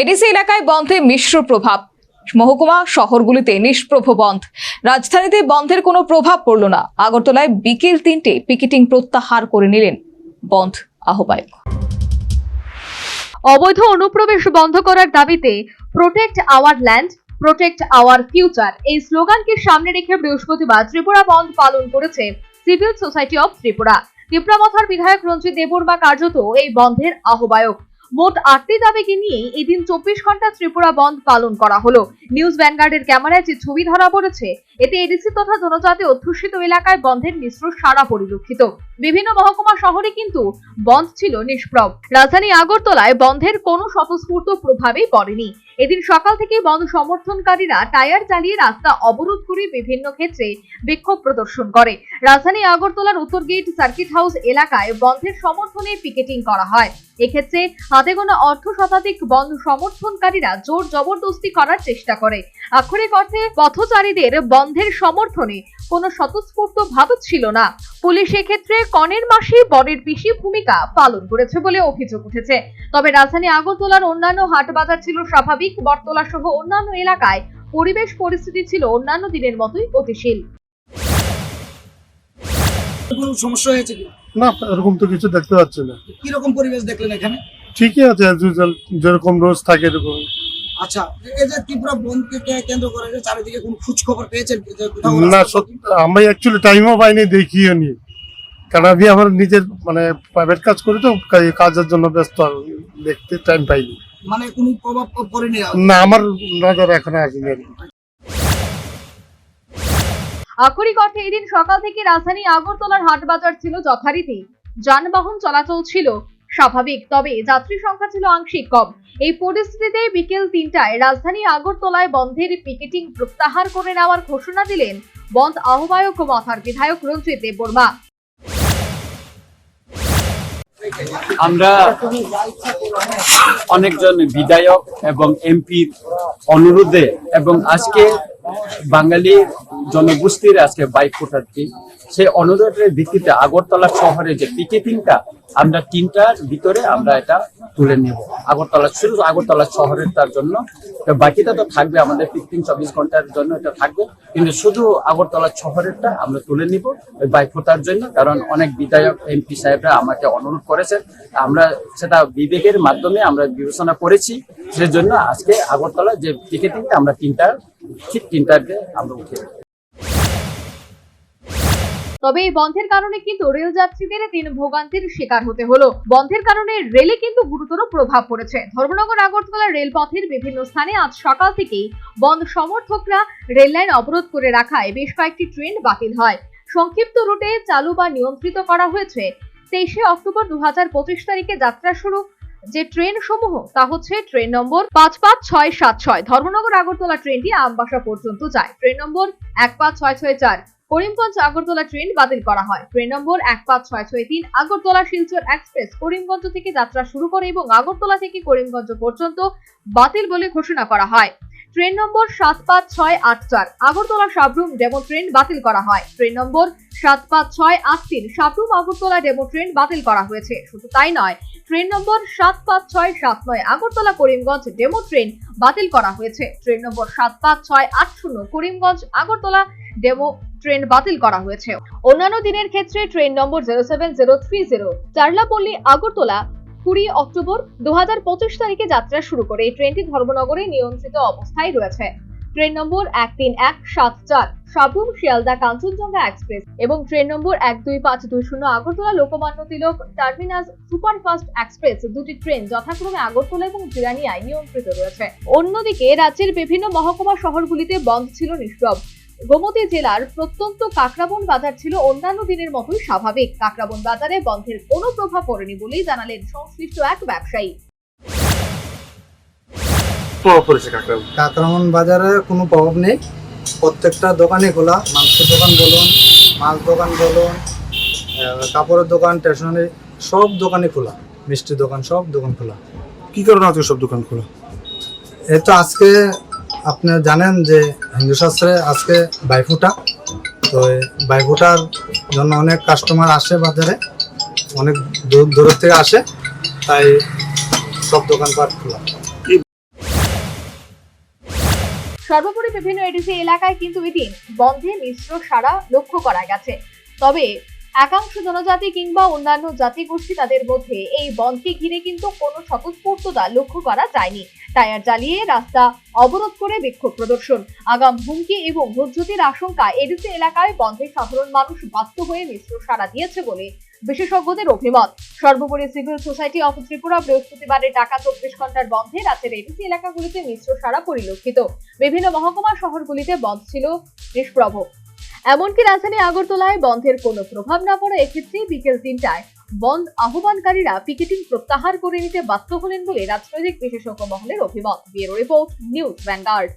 ADC এলাকায় বন্ধে মিশ্র প্রভাব। মহকুমা শহরগুলিতে নিষ্প্রভ বন্ধ। রাজধানীতে বন্ধের কোনো প্রভাব পড়ল না। আগরতলায় বিকেল তিনটে পিকেটিং প্রত্যাহার করে নিলেন বন্ধ আহ্বায়ক। অবৈধ অনুপ্রবেশ বন্ধ করার দাবিতে protect our land protect our future এই স্লোগানকে সামনে রেখে বৃহস্পতিবার ত্রিপুরা বন্ধ পালন করেছে সিভিল সোসাইটি অফ ত্রিপুরা। ত্রিপুরামথার বিধায়ক রঞ্জিত দেববর্মা কার্যত এই বন্ধের আহ্বায়ক। মোট আটটি দাবিকে নিয়ে এদিন চব্বিশ ঘণ্টা ত্রিপুরা বন্ধ পালন করা হলো। নিউজ ভ্যানগার্ডের ক্যামেরায় যে ছবি ধরা পড়েছে, এতে এডিসি তথা জনজাতি অধ্যুষিত এলাকায় বন্ধের মিশ্র সারা পরিলক্ষিত। বিভিন্ন মহকুমা শহরে কিন্তু বন্ধ ছিল নিষ্প্রভ। রাজধানী আগরতলায় বন্ধের কোনো স্বতঃস্ফূর্ত প্রভাবেই পড়েনি। এদিন সকাল থেকে বন্ধ সমর্থনকারীরা টায়ার চালিয়ে রাস্তা অবরোধ করে বিভিন্ন ক্ষেত্রে বিক্ষোভ প্রদর্শন করে। রাজধানী আগরতলার উত্তর গেট সার্কিট হাউস এলাকায় বন্ধের সমর্থনে পিকেটিং করা হয়। এক্ষেত্রে হাতে গোনা অর্ধ শতাধিক বন্ধ সমর্থনকারীরা জোর জবরদস্তি করার চেষ্টা করে। আক্ষরিক অর্থে পথচারীদের বন্ধের সমর্থনে কোনো স্বতঃস্ফূর্ত ভাব ছিল না। পুলিশ এক্ষেত্রে কনের মাসি বরের পিসি ভূমিকা পালন করেছে বলে অভিযোগ উঠেছে। তবে রাজধানী আগরতলার অন্যান্য হাট বাজার ছিল স্বাভাবিক। বটতলা সহ অন্যান্য এলাকায় পরিবেশ পরিস্থিতি ছিল অন্যান্য দিনের মতোই গতিশীল। কোনো সমস্যা হয়েছে কি? না এরকম তো কিছু দেখতে পাচ্ছি না। কীরকম পরিবেশ দেখলেন এখানে? ঠিকই আছে as usual, যেরকম রোজ থাকে এরকম। আচ্ছা এই যে ত্রিপুরা বনকে কেন্দ্র করে যে চারিদিকে কোন খোঁজ খবর পেয়েছেন যে কোথাও না রাস্তা- সত্যি আমি অ্যাকচুয়ালি টাইমও পাইনি দেখিও নি। কারণ আমি আমার নিজের মানে প্রাইভেট কাজ করি তো কাজের জন্য ব্যস্ত দেখতে টাইম পাইনি। মানে কোনো প্রভাব পড়েনি না আমার নজর এখন আসেনি। আক্ষরিক অর্থে এদিন সকাল থেকে রাজধানী আগরতলার হাট বাজার ছিল যথারীতি। যানবাহন চলাচল ছিল স্বাভাবিক তবে যাত্রী সংখ্যা ছিল আংশিক কম। এই পরিস্থিতিতে বিকেল তিনটায় রাজধানী আগরতলায় বন্ধের পিকেটিং প্রত্যাহার করে নেওয়ার ঘোষণা দিলেন বন্ধ আহ্বায়ক ও মাথার বিধায়ক রঞ্জিত দেববর্মা। আমরা অনেকজন বিধায়ক এবং এমপির অনুরোধে এবং আজকে বাঙালি জনগোষ্ঠীর আজকে বাইক ফোটার দিন সেই অনুরোধের ভিত্তিতে আগরতলা শহরে যে পিকেটিংটা, আমরা তিনটার ভিতরে আমরা এটা তুলে নেব। আগরতলা শুধু আগরতলা শহরের তার জন্য বাকিটা তো থাকবে আমাদের ফিফটিন চব্বিশ ঘণ্টার জন্য এটা থাকবে। কিন্তু শুধু আগরতলা শহরেরটা আমরা তুলে নিব ওই বাইক ফোটার জন্য, কারণ অনেক বিধায়ক, এমপি সাহেবরা আমাকে অনুরোধ করেছেন। আমরা সেটা বিবেকের মাধ্যমে আমরা বিবেচনা করেছি, সেজন্য আজকে আগরতলা যে টিকেটিংটা আমরা তিনটা ঠিক তিনটাকে আমরা উঠে তবে এই বন্ধের কারণে কিন্তু রেল যাত্রীদের দিন ভোগান্তির শিকার হতে হলো। বন্ধের কারণে রেলে কিন্তু গুরুতর প্রভাব পড়েছে। ধর্মনগর, আগরতলা রেলপথের বিভিন্ন স্থানে আজ সকাল থেকেই বন্ধ সমর্থকরা রেল লাইন অবরোধ করে রাখায় বেশ কয়েকটি ট্রেন বাতিল হয়। সংক্ষিপ্ত রুটে চালু বা নিয়ন্ত্রিত করা হয়েছে। তেইশে অক্টোবর দু হাজার পঁচিশ তারিখে যাত্রা শুরু। যে ট্রেন সমূহ, তা হচ্ছে ট্রেন নম্বর পাঁচ পাঁচ ছয় সাত ছয়। ধর্মনগর আগরতলা ট্রেনটি আমবাসা পর্যন্ত যায়। ট্রেন নম্বর এক পাঁচ ছয় ছয় চার, করিমগঞ্জ আগরতলা ট্রেন বাতিল করা হয়। ট্রেন নম্বর এক পাঁচ ছয় ছয় তিন, আগরতলা শিলচর এক্সপ্রেস করিমগঞ্জ থেকে যাত্রা শুরু করে এবং আগরতলা থেকে করিমগঞ্জ পর্যন্ত বাতিল বলে ঘোষণা করা হয়। ট্রেন নম্বর সাত পাঁচ ছয় আট চার। আগরতলা সাবরুম ডেমো ট্রেন বাতিল করা হয়। ট্রেন নম্বর সাত পাঁচ ছয় আট তিন। সাবরুম আগরতলা ডেমো ট্রেন বাতিল করা হয়েছে। শুধু তাই নয়, ট্রেন নম্বর সাত পাঁচ ছয় সাত নয়, আগরতলা করিমগঞ্জ ডেমো ট্রেন বাতিল করা হয়েছে। ট্রেন নম্বর সাত পাঁচ ছয় আট শূন্য, করিমগঞ্জ আগরতলা ডেমো ট্রেন বাতিল করা হয়েছে। অন্যান্য দিনের ক্ষেত্রে train number zero seven zero three zero, Charlapalli Agartala কুড়ি অক্টোবর দুই হাজার পঁচিশ তারিখে যাত্রা শুরু করে। এই ট্রেনটি ধর্মনগরে নিয়ন্ত্রিত অবস্থায় রয়েছে। ট্রেন নম্বর এক তিন এক সাত চার সাবরুম শিয়ালদা কাঞ্চনজঙ্ঘা এক্সপ্রেস এবং ট্রেন নম্বর এক দুই পাঁচ দুই শূন্য Agartala Lokmanya Tilak terminus superfast express দুটি ট্রেন যথাক্রমে আগরতলা এবং জিরানিয়ায় নিয়ন্ত্রিত রয়েছে। অন্যদিকে রাজ্যের বিভিন্ন মহকুমা শহরগুলিতে বন্ধ ছিল নিষ্প্রভ। গোমতী জেলার প্রত্যন্ত কাকরাবন বাজার ছিল অন্যান্য দিনের মতোই স্বাভাবিক। কাকরাবন বাজারে বন্ধের কোনো প্রভাব পড়েনি বলেই জানালেন সংশ্লিষ্ট এক ব্যবসায়ী। প্রভাব পড়েছে কাকরাবো কাকরামন বাজারে কোনো প্রভাব নেই। প্রত্যেকটা দোকানে খোলা। মাংসের দোকান বলুন মাছ দোকান বলুন কাপড়ের দোকান স্টেশনারি সব দোকানে খোলা। মিষ্টি দোকান সব দোকান খোলা। কি কারণে আজকে সব দোকান খোলা? এ তো আজকে আপনি জানেন যে হিন্দু শাস্ত্রে আজকে বাইফুটা। তো বাইফুটার জন্য অনেক কাস্টমার আসে বাজারে, অনেক দূর, দূরের থেকে আসে, তাই সব দোকানপাট খোলা। সর্বোপরি বিভিন্ন এডিসি এলাকায় কিন্তু এদিন বন্ধে মিশ্র সারা লক্ষ্য করা গেছে। তবে একাংশ জনজাতি কিংবা অন্যান্য জাতিগোষ্ঠী তাদের মধ্যে এই বন্ধকে ঘিরে কিন্তু কোনো স্বতঃস্ফূর্ততা লক্ষ্য করা যায়নি। টায়ার জ্বালিয়ে রাস্তা অবরোধ করে বিক্ষোভ প্রদর্শন। আগাম হুমকি এবং ভোজ্যতির আশঙ্কা এডিসি এলাকায় বন্ধে সাধারণ মানুষ বাধ্য হয়ে মিশ্র সাড়া দিয়েছে বলে বিশেষজ্ঞদের অভিমত। সর্বোপরি সিভিল সোসাইটি অফ ত্রিপুরা বৃহস্পতিবারে টাকা চব্বিশ ঘণ্টার বন্ধে রাজ্যের এডিসি এলাকাগুলিতে মিশ্র সাড়া পরিলক্ষিত। বিভিন্ন মহকুমা শহরগুলিতে বন্ধ ছিল নিষ্প্রভ। এমনকি রাজধানী আগরতলায় বন্ধের কোনো প্রভাব না পড়ে এক্ষেত্রে বিকেল তিনটায় বন্ধ আহ্বানকারীরা পিকেটিং প্রত্যাহার করে নিতে বাধ্য হলেন বলে রাজনৈতিক বিশেষজ্ঞ মহলের অভিমত, ব্যুরো রিপোর্ট, নিউজ ভ্যানগার্ড।